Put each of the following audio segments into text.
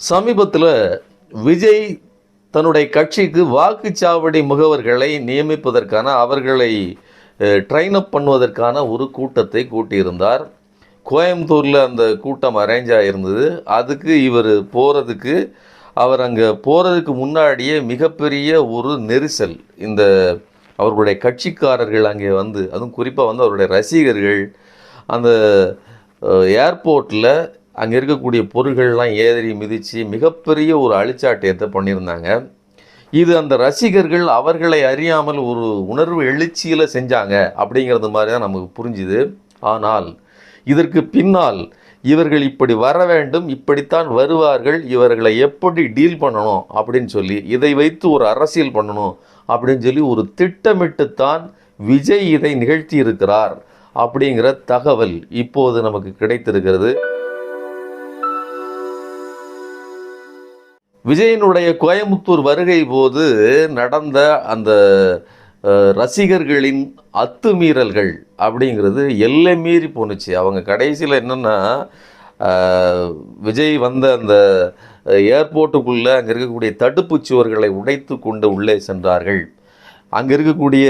சமீபத்தில் விஜய் தன்னுடைய கட்சிக்கு வாக்குச்சாவடி முகவர்களை நியமிப்பதற்கான அவர்களை ட்ரெயின் அப் பண்ணுவதற்கான ஒரு கூட்டத்தை கூட்டியிருந்தார். கோயம்புத்தூரில் அந்த கூட்டம் அரேஞ்ச் ஆகிருந்தது அதுக்கு இவர் போகிறதுக்கு அவர் அங்கே போகிறதுக்கு முன்னாடியே மிகப்பெரிய ஒரு நெரிசல். இந்த அவர்களுடைய கட்சிக்காரர்கள் அங்கே வந்து அதுவும் குறிப்பாக வந்து அவருடைய ரசிகர்கள் அந்த ஏர்போர்ட்டில் அங்கே இருக்கக்கூடிய பொருள்கள்லாம் ஏறி மிதித்து மிகப்பெரிய ஒரு அழிச்சாட்டியத்தை பண்ணியிருந்தாங்க. இது அந்த ரசிகர்கள் அவர்களை அறியாமல் ஒரு உணர்வு எழுச்சியில் செஞ்சாங்க அப்படிங்கிறது மாதிரி தான் நமக்கு புரிஞ்சுது. ஆனால் இதற்கு பின்னால் இவர்கள் இப்படி வர வேண்டும் இப்படித்தான் வருவார்கள் இவர்களை எப்படி டீல் பண்ணணும் அப்படின்னு சொல்லி இதை வைத்து ஒரு அரசியல் பண்ணணும் அப்படின்னு சொல்லி ஒரு திட்டமிட்டுத்தான் விஜய் இதை நிகழ்த்தி இருக்கிறார் அப்படிங்கிற தகவல் இப்போது நமக்கு கிடைத்திருக்கிறது. விஜயனுடைய கோயம்புத்தூர் வருகை போது நடந்த அந்த ரசிகர்களின் அத்துமீறல்கள் அப்படிங்கிறது எல்லை மீறி போணுச்சு. அவங்க கடைசியில் என்னென்னா விஜய் வந்த அந்த ஏர்போர்ட்டுக்குள்ளே அங்கே இருக்கக்கூடிய தடுப்புச் சுவர்களை உடைத்து கொண்டு உள்ளே சென்றார்கள். அங்கே இருக்கக்கூடிய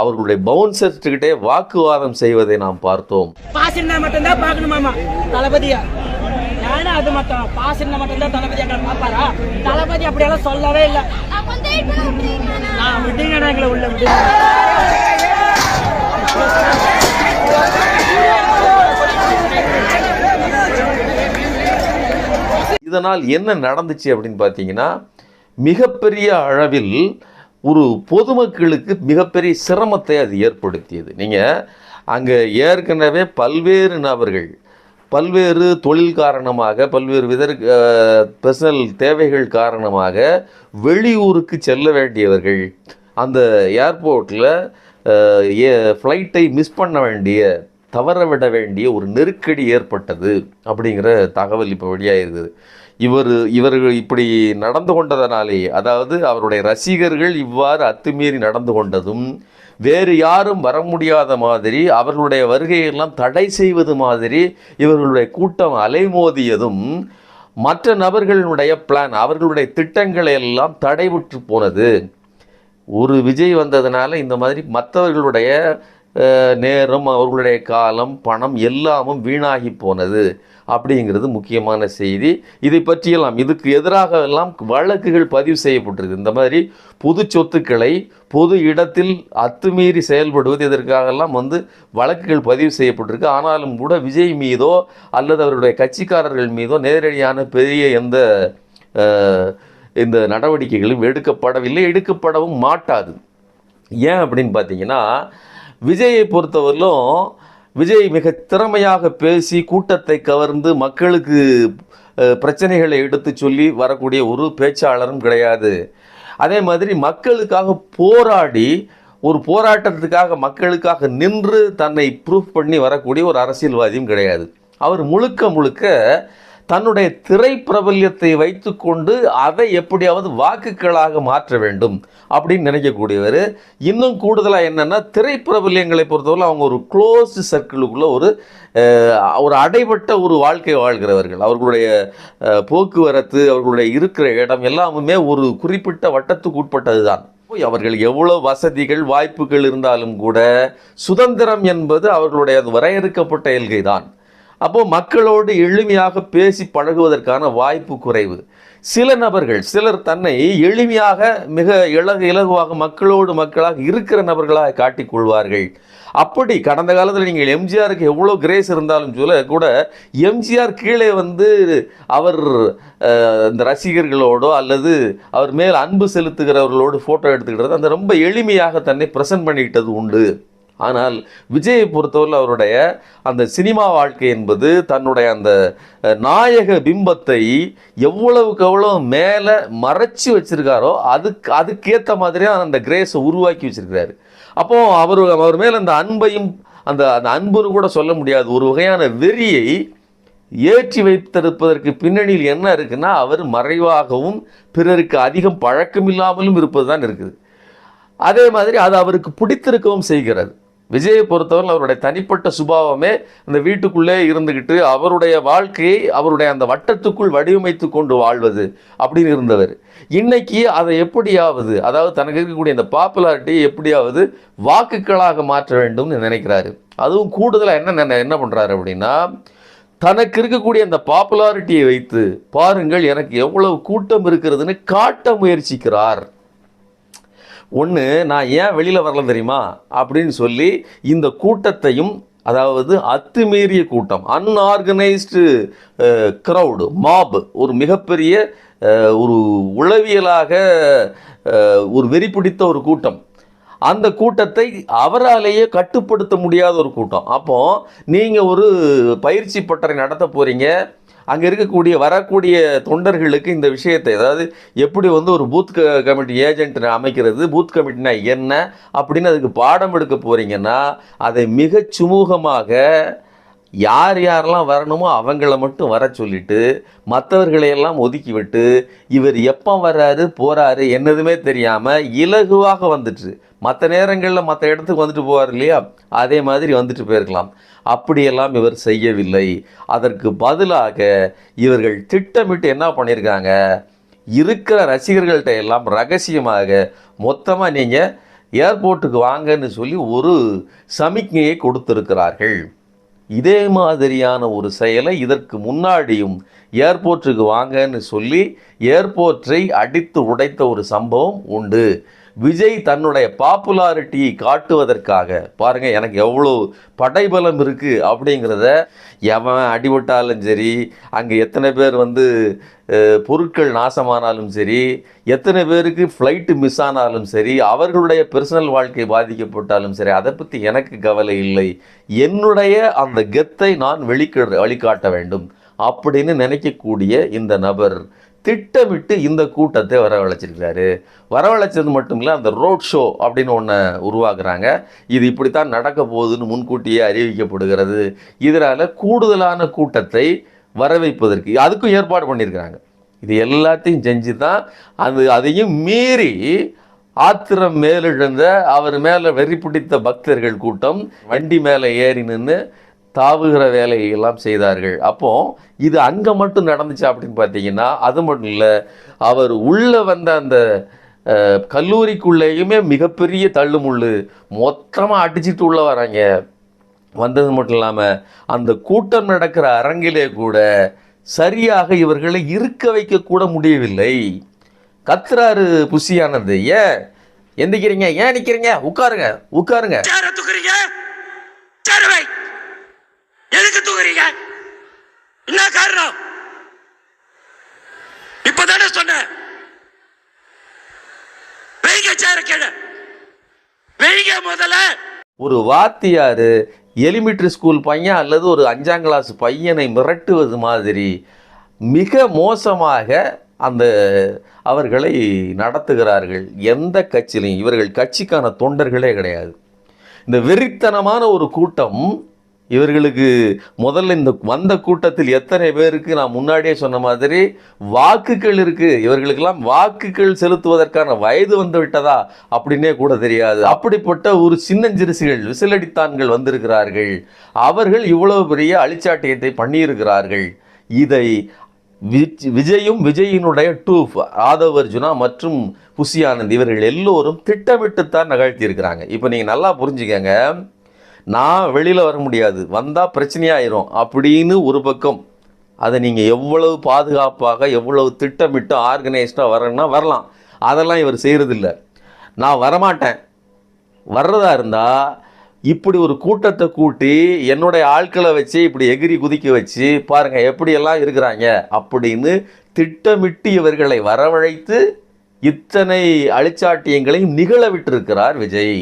அவர்களுடைய பவுன்சர்ஸ்கிட்டே வாக்குவாதம் செய்வதை நாம் பார்த்தோம். பாஸ் மட்டும்தான் பார்க்கணுமாமா தளபதியா. ஏன்னா அது மட்டும்? பாஸ் இருந்தா மட்டும்தான் தளபதி எங்களை பார்ப்பாரா? தளபதி அப்படியெல்லாம் சொல்லவே இல்லை. நான் விடுங்கடா எங்களை உள்ள இதனால் என்ன நடந்துச்சு அப்படின்னு பார்த்தீங்கன்னா மிகப்பெரிய அளவில் ஒரு பொதுமக்களுக்கு மிகப்பெரிய சிரமத்தை அது ஏற்படுத்தியது. நீங்கள் அங்கே ஏற்கனவே பல்வேறு நபர்கள் பல்வேறு தொழில் காரணமாக பல்வேறு வித பர்சனல் தேவைகள் காரணமாக வெளியூருக்கு செல்ல வேண்டியவர்கள் அந்த ஏர்போர்ட்டில் ஃப்ளைட்டை மிஸ் பண்ண வேண்டிய தவற விட வேண்டிய ஒரு நெருக்கடி ஏற்பட்டது அப்படிங்கிற தகவல் இப்போ வெளியாயிருக்குது இவர் இவர்கள் இப்படி நடந்து கொண்டதனாலே அதாவது அவருடைய ரசிகர்கள் இவ்வாறு அத்துமீறி நடந்து கொண்டதும் வேறு யாரும் வர முடியாத மாதிரி அவர்களுடைய வருகையெல்லாம் தடை செய்வது மாதிரி இவர்களுடைய கூட்டம் அலைமோதியதும் மற்ற நபர்களுடைய பிளான் அவர்களுடைய திட்டங்களை எல்லாம் தடைவுற்று போனது. ஒரு விஜய் வந்ததுனால இந்த மாதிரி மற்றவர்களுடைய நேரம் அவர்களுடைய காலம் பணம் எல்லாமும் வீணாகி போனது அப்படிங்கிறது முக்கியமான செய்தி. இதை பற்றியெல்லாம் இதுக்கு எதிராக எல்லாம் வழக்குகள் பதிவு செய்யப்பட்டிருக்கு. இந்த மாதிரி பொது சொத்துக்களை பொது இடத்தில் அத்துமீறி செயல்படுவது இதற்காகலாம் வந்து வழக்குகள் பதிவு செய்யப்பட்டிருக்கு. ஆனாலும் கூட விஜய் மீதோ அல்லது அவருடைய கட்சிக்காரர்கள் மீதோ நேரடியான பெரிய எந்த இந்த நடவடிக்கைகளும் எடுக்கப்படவில்லை. எடுக்கப்படவும் மாட்டாது. ஏன் அப்படின்னு பார்த்தீங்கன்னா விஜயை பொறுத்தவரையிலும் விஜய் மிக திறமையாக பேசி கூட்டத்தை கவர்ந்து மக்களுக்கு பிரச்சனைகளை எடுத்து சொல்லி வரக்கூடிய ஒரு பேச்சாளரும் கிடையாது. அதே மாதிரி மக்களுக்காக போராடி ஒரு போராட்டத்துக்காக மக்களுக்காக நின்று தன்னை ப்ரூஃப் பண்ணி வரக்கூடிய ஒரு அரசியல்வாதியும் கிடையாது. அவர் முழுக்க முழுக்க தன்னுடைய திரை பிரபல்யத்தை வைத்துக்கொண்டு அதை எப்படியாவது வாக்குகளாக மாற்ற வேண்டும் அப்படின்னு நினைக்கக்கூடியவர். இன்னும் கூடுதலாக என்னென்னா திரை பிரபல்யங்களை பொறுத்தவரை அவங்க ஒரு க்ளோஸ் சர்க்கிளுக்குள்ளே ஒரு ஒரு அடைபட்ட ஒரு வாழ்க்கை வாழ்கிறவர்கள். அவர்களுடைய போக்குவரத்து அவர்களுடைய இருக்கிற இடம் எல்லாமுமே ஒரு குறிப்பிட்ட வட்டத்துக்கு உட்பட்டது தான் அவர்கள் எவ்வளோ வசதிகள் வாய்ப்புகள் இருந்தாலும் கூட சுதந்திரம் என்பது அவர்களுடைய அது வரையறுக்கப்பட்ட எல்கை தான் அப்போது மக்களோடு எளிமையாக பேசி பழகுவதற்கான வாய்ப்பு குறைவு. சில நபர்கள் சிலர் தன்னை எளிமையாக மிக இலகு இலகுவாக மக்களோடு மக்களாக இருக்கிற நபர்களாக காட்டிக் கொள்வார்கள். அப்படி கடந்த காலத்தில் நீங்கள் எம்ஜிஆருக்கு எவ்வளோ கிரேஸ் இருந்தாலும் சொல்ல கூட எம்ஜிஆர் கீழே வந்து அவர் இந்த ரசிகர்களோடோ அல்லது அவர் மேல் அன்பு செலுத்துகிறவர்களோடு ஃபோட்டோ எடுத்துக்கிட்டது அந்த ரொம்ப எளிமையாக தன்னை ப்ரெசன்ட் பண்ணிக்கிட்டது உண்டு. ஆனால் விஜயை பொறுத்தவரை அவருடைய அந்த சினிமா வாழ்க்கை என்பது தன்னுடைய அந்த நாயக பிம்பத்தை எவ்வளவுக்கு எவ்வளோ மேலே மறைச்சி வச்சிருக்காரோ அதுக்கு அதுக்கேற்ற மாதிரியாக அந்த கிரேஸை உருவாக்கி வச்சிருக்கிறாரு. அப்போது அவர் அவர் மேலே அந்த அன்பையும் அந்த அந்த அன்புன்னு கூட சொல்ல முடியாது. ஒரு வகையான வெறியை ஏற்றி வைத்திருப்பதற்கு பின்னணியில் என்ன இருக்குன்னா அவர் மறைவாகவும் பிறருக்கு அதிகம் பழக்கமில்லாமலும் இருப்பது தான் இருக்குது. அதே மாதிரி அது அவருக்கு பிடித்திருக்கவும் செய்கிறது. விஜயை பொறுத்தவரை அவருடைய தனிப்பட்ட சுபாவமே அந்த வீட்டுக்குள்ளே இருந்துக்கிட்டு அவருடைய வாழ்க்கையை அவருடைய அந்த வட்டத்துக்குள் வடிவமைத்து கொண்டு வாழ்வது அப்படின்னு இருந்தவர். இன்னைக்கு அதை எப்படியாவது அதாவது தனக்கு இருக்கக்கூடிய அந்த பாப்புலாரிட்டியை எப்படியாவது வாக்குகளாக மாற்ற வேண்டும்னு நினைக்கிறாரு. அதுவும் கூடுதலாக என்ன என்ன பண்ணுறாரு அப்படின்னா தனக்கு இருக்கக்கூடிய அந்த பாப்புலாரிட்டியை வைத்து பாருங்கள் எனக்கு எவ்வளவு கூட்டம் இருக்கிறதுன்னு காட்ட முயற்சிக்கிறார். ஒன்று நான் ஏன் வெளியில் வரல தெரியுமா? அப்படின்னு சொல்லி இந்த கூட்டத்தையும் அதாவது அத்துமீறிய கூட்டம் அன்ஆர்கனைஸ்டு க்ரௌடு மாப் ஒரு மிகப்பெரிய ஒரு உளவியலாக ஒரு வெறி பிடித்த ஒரு கூட்டம். அந்த கூட்டத்தை அவராலேயே கட்டுப்படுத்த முடியாத ஒரு கூட்டம். அப்போது நீங்கள் ஒரு பயிற்சி பட்டறை நடத்த போகிறீங்க அங்கே இருக்கக்கூடிய வரக்கூடிய தொண்டர்களுக்கு இந்த விஷயத்தை அதாவது எப்படி வந்து ஒரு பூத் க கமிட்டி ஏஜென்ட் அமைக்கிறது பூத் கமிட்டினா என்ன அப்படின்னு அதுக்கு பாடம் எடுக்க போகிறீங்கன்னா அதை மிகச் சுமூகமாக யார் யாரெல்லாம் வரணுமோ அவங்கள மட்டும் வர சொல்லிட்டு மற்றவர்களையெல்லாம் ஒதுக்கிவிட்டு இவர் எப்போ வர்றாரு போகிறாரு என்னதுமே தெரியாமல் இலகுவாக வந்துட்டு மற்ற நேரங்களில் மற்ற இடத்துக்கு வந்துட்டு போவார் இல்லையா? அதே மாதிரி வந்துட்டு போயிருக்கலாம். அப்படியெல்லாம் இவர் செய்யவில்லை. அதற்கு பதிலாக இவர்கள் திட்டமிட்டு என்ன பண்ணியிருக்காங்க? இருக்கிற ரசிகர்கள்ட்ட எல்லாம் ரகசியமாக மொத்தமாக நீங்கள் ஏர்போர்ட்டுக்கு வாங்கன்னு சொல்லி ஒரு சமிக்ஞையை கொடுத்துருக்கிறார்கள். இதே மாதிரியான ஒரு செயலை இதற்கு முன்னாடியும் ஏர்போர்ட்டுக்கு வாங்கன்னு சொல்லி ஏர்போர்ட்டை அடித்து உடைத்த ஒரு சம்பவம் உண்டு. விஜய் தன்னுடைய பாப்புலாரிட்டியை காட்டுவதற்காக பாருங்கள் எனக்கு எவ்வளோ படைபலம் இருக்குது அப்படிங்கிறத எவன் அடிபட்டாலும் சரி அங்கே எத்தனை பேர் வந்து பொருட்கள் நாசமானாலும் சரி எத்தனை பேருக்கு ஃப்ளைட்டு மிஸ் ஆனாலும் சரி அவர்களுடைய பர்சனல் வாழ்க்கை பாதிக்கப்பட்டாலும் சரி அதை பற்றி எனக்கு கவலை இல்லை. என்னுடைய அந்த கெத்தை நான் வெளிக்க வழிகாட்ட வேண்டும் அப்படின்னு நினைக்கக்கூடிய இந்த நபர் திட்டமிட்டு இந்த கூட்டத்தை வரவழைச்சிருக்கிறாரு. வரவழைச்சது மட்டும் இல்லை அந்த ரோட் ஷோ அப்படின்னு ஒன்று உருவாக்குறாங்க. இது இப்படித்தான் நடக்க போகுதுன்னு முன்கூட்டியே அறிவிக்கப்படுகிறது. இதனால் கூடுதலான கூட்டத்தை வர வைப்பதற்கு அதுக்கும் ஏற்பாடு பண்ணியிருக்கிறாங்க. இது எல்லாத்தையும் செஞ்சு தான் அது அதையும் மீறி ஆத்திரம் மேலெழுந்த அவர் மேலே வெறி பிடித்த பக்தர்கள் கூட்டம் வண்டி மேலே ஏறி நின்று தாவுகிற வேலையெல்லாம் செய்தார்கள். அப்போது இது அங்கே மட்டும் நடந்துச்சு அப்படின்னு பார்த்தீங்கன்னா அது மட்டும் இல்லை அவர் உள்ளே வந்த அந்த கல்லூரிக்குள்ளேயுமே மிகப்பெரிய தள்ளுமுள்ளு மொத்தமாக அடிச்சிட்டு உள்ளே வராங்க. வந்தது மட்டும் இல்லாமல் அந்த கூட்டம் நடக்கிற அரங்கிலே கூட சரியாக இவர்களை இருக்க வைக்க கூட முடியவில்லை. கத்துறாரு புசியானது. ஏன்? எந்திக்கிறீங்க? ஏன் நிற்கிறீங்க உட்காருங்க உட்காருங்க. எதுக்கு தூங்குறீங்க? என்ன காரணம்? இப்பதானே சொன்னேன். வெயிங்க சேர கேடு வெயிங்க முதல்ல. ஒரு வாத்தியார் எலிமெண்ட்ரி ஸ்கூல் பையன் அல்லது ஒரு அஞ்சாம் கிளாஸ் பையனை மிரட்டுவது மாதிரி மிக மோசமாக அந்த அவர்களை நடத்துகிறார்கள். எந்த கட்சியிலையும் இவர்கள் கட்சிக்கான தொண்டர்களே கிடையாது. இந்த வெறித்தனமான ஒரு கூட்டம் இவர்களுக்கு முதல்ல இந்த வந்த கூட்டத்தில் எத்தனை பேருக்கு நான் முன்னாடியே சொன்ன மாதிரி வாக்குகள் இருக்குது இவர்களுக்கெல்லாம் வாக்குகள் செலுத்துவதற்கான வயது வந்து விட்டதா? அப்படின்னே கூட தெரியாது. அப்படிப்பட்ட ஒரு சின்னஞ்சிறுசுகள் விசிலடித்தான்கள் வந்திருக்கிறார்கள். அவர்கள் இவ்வளவு பெரிய அழிச்சாட்டியத்தை பண்ணியிருக்கிறார்கள். இதை விஜயும் விஜயினுடைய டூப் ஆதவ் அர்ஜுனா மற்றும் புசி ஆனந்த் இவர்கள் எல்லோரும் திட்டமிட்டுத்தான் நகழ்த்தியிருக்கிறாங்க. இப்போ நீங்கள் நல்லா புரிஞ்சுக்கங்க. நான் வெளியில் வர முடியாது. வந்தால் பிரச்சனையாயிரும். அப்படின்னு ஒரு பக்கம். அதை நீங்கள் எவ்வளவு பாதுகாப்பாக எவ்வளவு திட்டமிட்டு ஆர்கனைஸ்டாக வரணும்னா வரலாம். அதெல்லாம் இவர் செய்கிறதில்ல நான் வரமாட்டேன். வர்றதா இருந்தால் இப்படி ஒரு கூட்டத்தை கூட்டி என்னுடைய ஆட்களை வச்சு இப்படி எகிரி குதிக்க வச்சு பாருங்கள் எப்படியெல்லாம் இருக்கிறாங்க அப்படின்னு திட்டமிட்டு இவர்களை வரவழைத்து இத்தனை அழிச்சாட்டியங்களையும் நிகழ விட்டிருக்கிறார் விஜய்.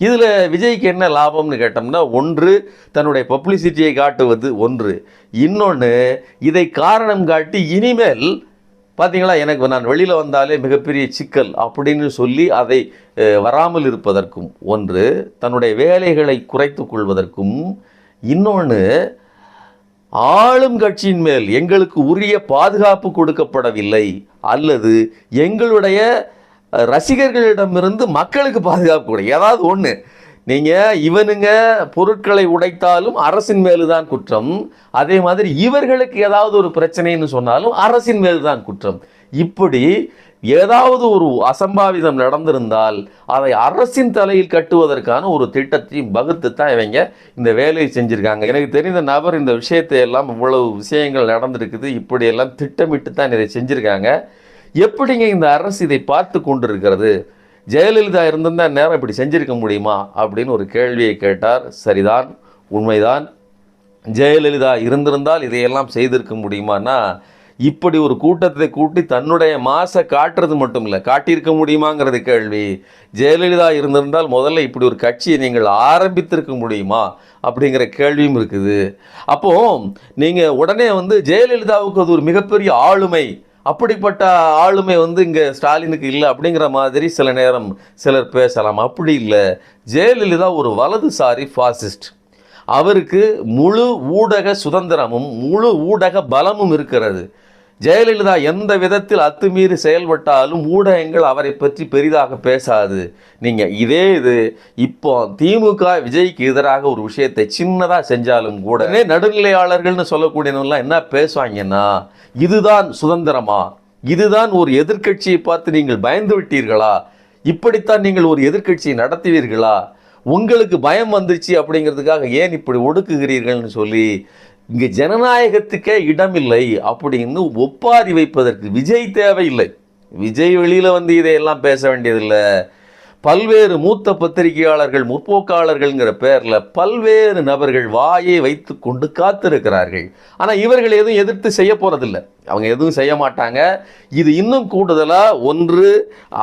இதில் விஜய்க்கு என்ன லாபம்னு கேட்டோம்னா ஒன்று தன்னுடைய பப்ளிசிட்டியை காட்டுவது ஒன்று. இன்னொன்று இதை காரணம் காட்டி இனிமேல் பார்த்தீங்களா எனக்கு நான் வெளியில் வந்தாலே மிகப்பெரிய சிக்கல் அப்படின்னு சொல்லி அதை வராமல் இருப்பதற்கும் ஒன்று தன்னுடைய வேலைகளை குறைத்து கொள்வதற்கும் இன்னொன்று ஆளும் கட்சியின் மேல் எங்களுக்கு உரிய பாதுகாப்பு கொடுக்கப்படவில்லை அல்லது எங்களுடைய ரசிகர்களிடமிருந்து மக்களுக்கு பாதுகாப்பு கொடு ஏதாவது ஒன்று நீங்கள் இவனுங்க பொருட்களை உடைத்தாலும் அரசின் மேலு தான் குற்றம். அதே மாதிரி இவர்களுக்கு ஏதாவது ஒரு பிரச்சனைன்னு சொன்னாலும் அரசின் மேலு தான் குற்றம். இப்படி ஏதாவது ஒரு அசம்பாவிதம் நடந்திருந்தால் அதை அரசின் தலையில் கட்டுவதற்கான ஒரு திட்டத்தையும் வகுத்து தான் இவங்க இந்த வேலையை செஞ்சுருக்காங்க. எனக்கு தெரிந்த நபர் இந்த விஷயத்தை எல்லாம் இவ்வளவு விஷயங்கள் நடந்திருக்குது. இப்படியெல்லாம் திட்டமிட்டு தான் இதை செஞ்சிருக்காங்க. எப்படிங்க இந்த அரசு இதை பார்த்து கொண்டிருக்கிறது? ஜெயலலிதா இருந்திருந்தால் நேரம் இப்படி செஞ்சிருக்க முடியுமா? அப்படின்னு ஒரு கேள்வியை கேட்டார். சரிதான் உண்மைதான். ஜெயலலிதா இருந்திருந்தால் இதையெல்லாம் செய்திருக்க முடியுமான்னா இப்படி ஒரு கூட்டத்தை கூட்டி தன்னுடைய மாசை காட்டுறது மட்டும் இல்லை காட்டியிருக்க முடியுமாங்கிறது கேள்வி. ஜெயலலிதா இருந்திருந்தால் முதல்ல இப்படி ஒரு கட்சியை நீங்கள் ஆரம்பித்திருக்க முடியுமா? அப்படிங்கிற கேள்வியும் இருக்குது. அப்போது நீங்கள் உடனே வந்து ஜெயலலிதாவுக்கு அது ஒரு மிகப்பெரிய ஆளுமை அப்படிப்பட்ட ஆளுமை வந்து இங்கே ஸ்டாலினுக்கு இல்லை அப்படிங்கிற மாதிரி சில நேரம் சிலர் பேசலாம். அப்படி இல்லை. ஜெயலலிதா ஒரு வலதுசாரி ஃபாசிஸ்ட் அவருக்கு முழு ஊடக சுதந்திரமும் முழு ஊடக பலமும் இருக்கிறது. ஜெயலலிதா எந்த விதத்தில் அத்துமீறி செயல்பட்டாலும் ஊடகங்கள் அவரை பற்றி பெரிதாக பேசாது. நீங்கள் இதே இது இப்போ திமுக விஜய்க்கு எதிராக ஒரு விஷயத்தை சின்னதாக செஞ்சாலும் கூட நடுநிலையாளர்கள்னு சொல்லக்கூடியவங்களாம் என்ன பேசுவாங்கன்னா இதுதான் சுதந்திரமா? இதுதான் ஒரு எதிர்க்கட்சியை பார்த்து நீங்கள் பயந்து விட்டீர்களா? இப்படித்தான் நீங்கள் ஒரு எதிர்க்கட்சியை நடத்துவீர்களா? உங்களுக்கு பயம் வந்துருச்சு அப்படிங்கிறதுக்காக ஏன் இப்படி ஒடுக்குகிறீர்கள்னு சொல்லி இங்கே ஜனநாயகத்துக்கே இடமில்லை அப்படின்னு ஒப்பாரி வைப்பதற்கு விஜய் தேவையில்லை. விஜய் வெளியில் வந்து இதையெல்லாம் பேச வேண்டியதில்லை. பல்வேறு மூத்த பத்திரிகையாளர்கள் முற்போக்காளர்கள்ங்கிற பேரில் பல்வேறு நபர்கள் வாயை வைத்து கொண்டு காத்திருக்கிறார்கள். ஆனால் இவர்கள் எதுவும் எதிர்த்து செய்ய போகிறதில்ல அவங்க எதுவும் செய்ய மாட்டாங்க. இது இன்னும் கூடுதலாக ஒன்று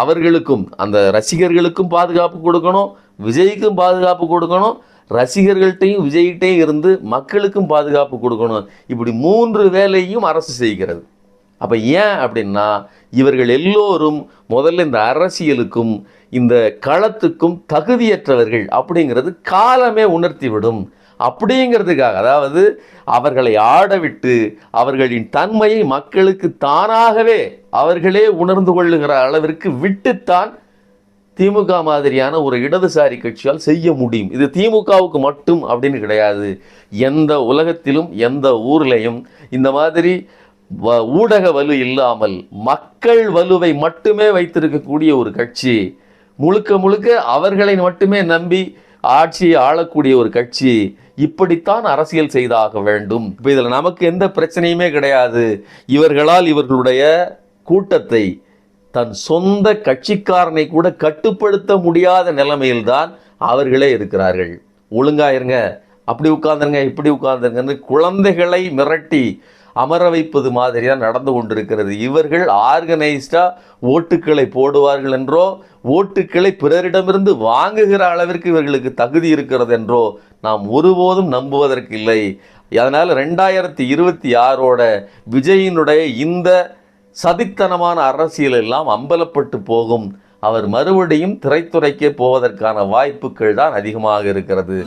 அவர்களுக்கும் அந்த ரசிகர்களுக்கும் பாதுகாப்பு கொடுக்கணும் விஜய்க்கும் பாதுகாப்பு கொடுக்கணும் ரசிகர்கள்ட்டையும் விஜய்கிட்டையும் இருந்து மக்களுக்கும் பாதுகாப்பு கொடுக்கணும். இப்படி மூன்று வேலையும் அரசு செய்கிறது. அப்போ ஏன் அப்படின்னா இவர்கள் எல்லோரும் முதல்ல இந்த அரசியலுக்கும் இந்த களத்துக்கும் தகுதியற்றவர்கள் அப்படிங்கிறது காலமே உணர்த்திவிடும். அப்படிங்கிறதுக்காக அதாவது அவர்களை ஆடவிட்டு அவர்களின் தன்மையை மக்களுக்கு தானாகவே அவர்களே உணர்ந்து கொள்ளுகிற அளவிற்கு விட்டுத்தான் திமுக மாதிரியான ஒரு இடதுசாரி கட்சியால் செய்ய முடியும். இது திமுகவுக்கு மட்டும் அப்படின்னு கிடையாது. எந்த உலகத்திலும் எந்த ஊர்லேயும் இந்த மாதிரி ஊடக வலு இல்லாமல் மக்கள் வலுவை மட்டுமே வைத்திருக்கக்கூடிய ஒரு கட்சி முழுக்க முழுக்க அவர்களை மட்டுமே நம்பி ஆட்சியை ஆளக்கூடிய ஒரு கட்சி இப்படித்தான் அரசியல் செய்தாக வேண்டும். இப்போ இதில் நமக்கு எந்த பிரச்சனையுமே கிடையாது. இவர்களால் இவர்களுடைய கூட்டத்தை தன் சொந்த கட்சிக்காரனை கூட கட்டுப்படுத்த முடியாத நிலைமையில்தான் அவர்களே இருக்கிறார்கள். ஒழுங்காயிருங்க அப்படி உட்கார்ந்துருங்க இப்படி உட்கார்ந்துருங்கன்னு குழந்தைகளை மிரட்டி அமர வைப்பது மாதிரியா நடந்து கொண்டிருக்கிறது. இவர்கள் ஆர்கனைஸ்டாக ஓட்டுக்களை போடுவார்கள் என்றோ ஓட்டுக்களை பிறரிடமிருந்து வாங்குகிற அளவிற்கு இவர்களுக்கு தகுதி இருக்கிறது என்றோ நாம் ஒருபோதும் நம்புவதற்கு இல்லை. அதனால் ரெண்டாயிரத்தி இருபத்தி ஆறோட விஜயினுடைய இந்த சதித்தனமான அரசியல் எல்லாம் அம்பலப்பட்டு போகும். அவர் மறுபடியும் திரைத்துறைக்கே போவதற்கான வாய்ப்புகள் தான் அதிகமாக இருக்கிறது.